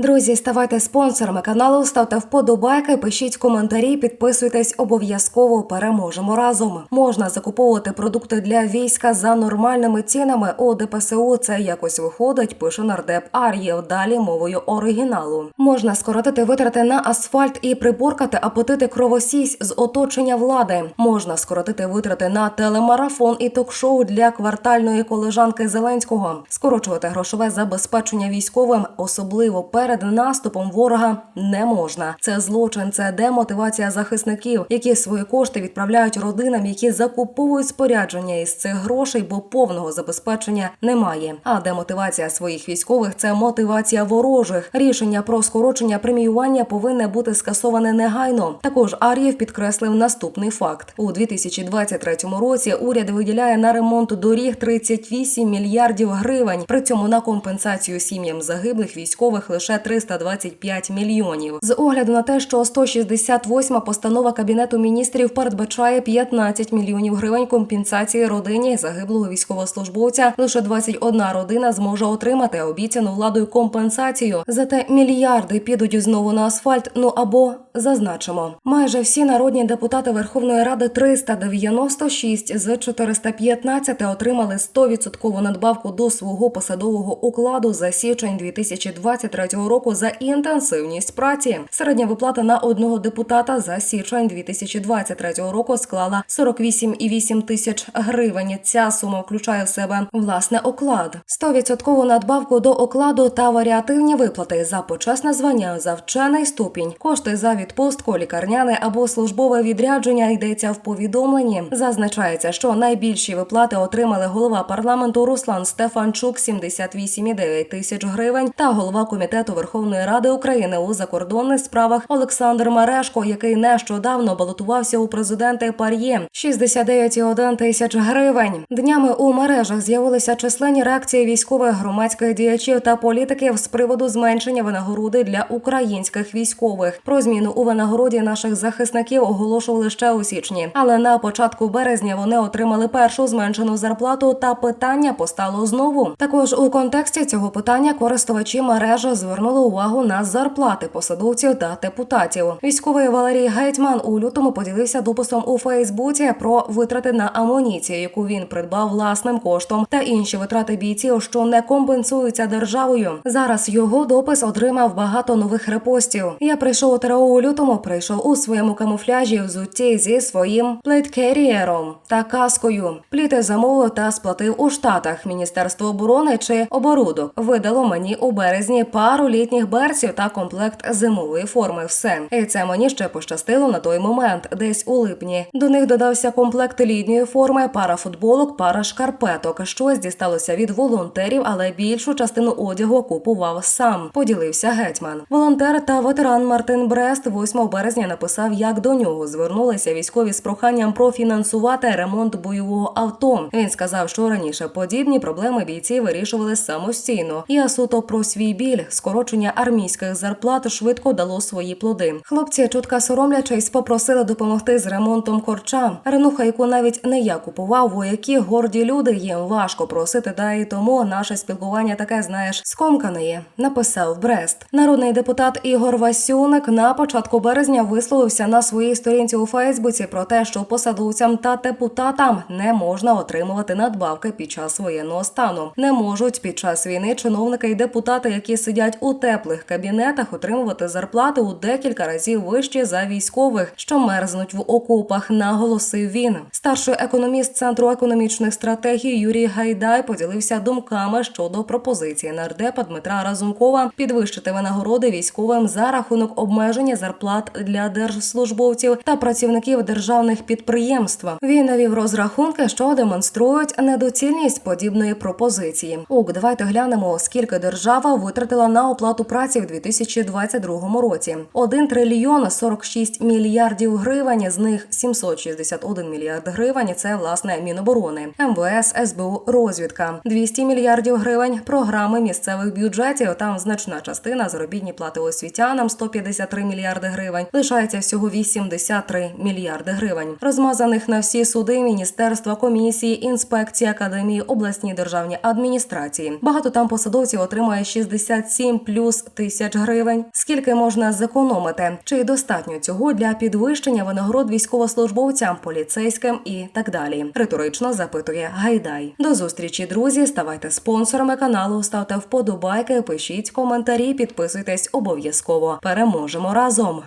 Друзі, ставайте спонсорами каналу, ставте вподобайки, пишіть коментарі, підписуйтесь обов'язково. Переможемо разом. Можна закуповувати продукти для війська за нормальними цінами. У ДПСУ це якось виходить. Пише нардеп Ар'єв. Далі мовою оригіналу. Можна скоротити витрати на асфальт і приборкати апетити кровосісь з оточення влади. Можна скоротити витрати на телемарафон і ток-шоу для квартальної колежанки Зеленського, скорочувати грошове забезпечення військовим, особливо перед наступом ворога, не можна. Це злочин, це демотивація захисників, які свої кошти відправляють родинам, які закуповують спорядження із цих грошей, бо повного забезпечення немає. А демотивація своїх військових це мотивація ворожих. Рішення про скорочення преміювання повинне бути скасоване негайно. Також Ар'єв підкреслив наступний факт: у 2023 році уряд виділяє на ремонт доріг 38 мільярдів гривень. При цьому на компенсацію сім'ям загиблих військових лише 325 мільйонів. З огляду на те, що 168 постанова кабінету міністрів передбачає 15 мільйонів гривень компенсації родині загиблого військовослужбовця. Лише 21 родина зможе отримати обіцяну владою компенсацію. Зате мільярди підуть знову на асфальт. Ну або зазначимо, майже всі народні депутати Верховної Ради 396 з 415 отримали 100% надбавку до свого посадового укладу за січень 2023 року за інтенсивність праці. Середня виплата на одного депутата за січень 2023 року склала 48,8 тисяч гривень. Ця сума включає в себе власне оклад, 100% надбавку до окладу та варіативні виплати за почесне звання за вчений ступінь, кошти за відпустку, лікарняне або службове відрядження йдеться в повідомленні. Зазначається, що найбільші виплати отримали голова парламенту Руслан Стефанчук 78,9 тисяч гривень та голова комітету Верховної Ради України у закордонних справах Олександр Марешко, який нещодавно балотувався у президенти Пар'є 69,1 тисяч гривень. Днями у мережах з'явилися численні реакції військових громадських діячів та політиків з приводу зменшення винагороди для українських військових. Про зміну у винагороді наших захисників оголошували ще у січні, але на початку березня вони отримали першу зменшену зарплату. Та питання постало знову. Також у контексті цього питання користувачі мережі звернули увагу на зарплати посадовців та депутатів. Військовий Валерій Гетьман у лютому поділився дописом у Фейсбуці про витрати на амуніцію, яку він придбав власним коштом, та інші витрати бійців, що не компенсуються державою. Зараз його допис отримав багато нових репостів. Я прийшов у ТРО у лютому, прийшов у своєму камуфляжі взутті зі своїм плейткерієром та каскою. Пліти замовив та сплатив у штатах. Міністерство оборони чи оборудок видало мені у березні пару літніх берців та комплект зимової форми. Все і це мені ще пощастило на той момент, десь у липні. До них додався комплект літньої форми, пара футболок, пара шкарпеток. Щось дісталося від волонтерів, але більшу частину одягу купував сам. Поділився гетьман. Волонтер та ветеран Мартин Брест 8 березня написав, як до нього звернулися військові з проханням профінансувати ремонт бойового авто. Він сказав, що раніше подібні проблеми бійці вирішували самостійно. Я суто про свій біль. Скорочення армійських зарплат швидко дало свої плоди. Хлопці, чутка соромлячись, попросили допомогти з ремонтом корча. Ренуха, яку навіть не я купував, вояки горді люди. Їм важко просити, да і тому наше спілкування таке, знаєш, скомкане є. Написав Брест. Народний депутат Ігор Васюник на початку березня висловився на своїй сторінці у Фейсбуці про те, що посадовцям та депутатам не можна отримувати надбавки під час воєнного стану. Не можуть під час війни чиновники і депутати, які сидять у теплих кабінетах, отримувати зарплати у декілька разів вищі за військових, що мерзнуть в окопах. Наголосив він. Старший економіст центру економічних стратегій Юрій Гайдай поділився думками щодо пропозиції нардепа Дмитра Разумкова підвищити винагороди військовим за рахунок обмеження зарплат для держслужбовців та працівників державних підприємств. Він навів розрахунки, що демонструють недоцільність подібної пропозиції. Ук, давайте глянемо, скільки держава витратила на оплату праці в 2022 році. 1 трильйон 46 мільярдів гривень. З них 761 мільярд гривень. Це власне Міноборони, МВС, СБУ, розвідка. 200 мільярдів гривень. Програми місцевих бюджетів. Там значна частина заробітні плати освітянам 153 мільярди гривень. Лишається всього 83 мільярди гривень. Розмазаних на всі суди, міністерства, комісії, інспекції, академії, обласні державні адміністрації. Багато там посадовців отримує 67 плюс тисяч гривень. Скільки можна зекономити? Чи достатньо цього для підвищення винагород військовослужбовцям, поліцейським і так далі? Риторично запитує Гайдай. До зустрічі, друзі. Ставайте спонсорами каналу, ставте вподобайки, пишіть коментарі, підписуйтесь обов'язково. Переможемо разом.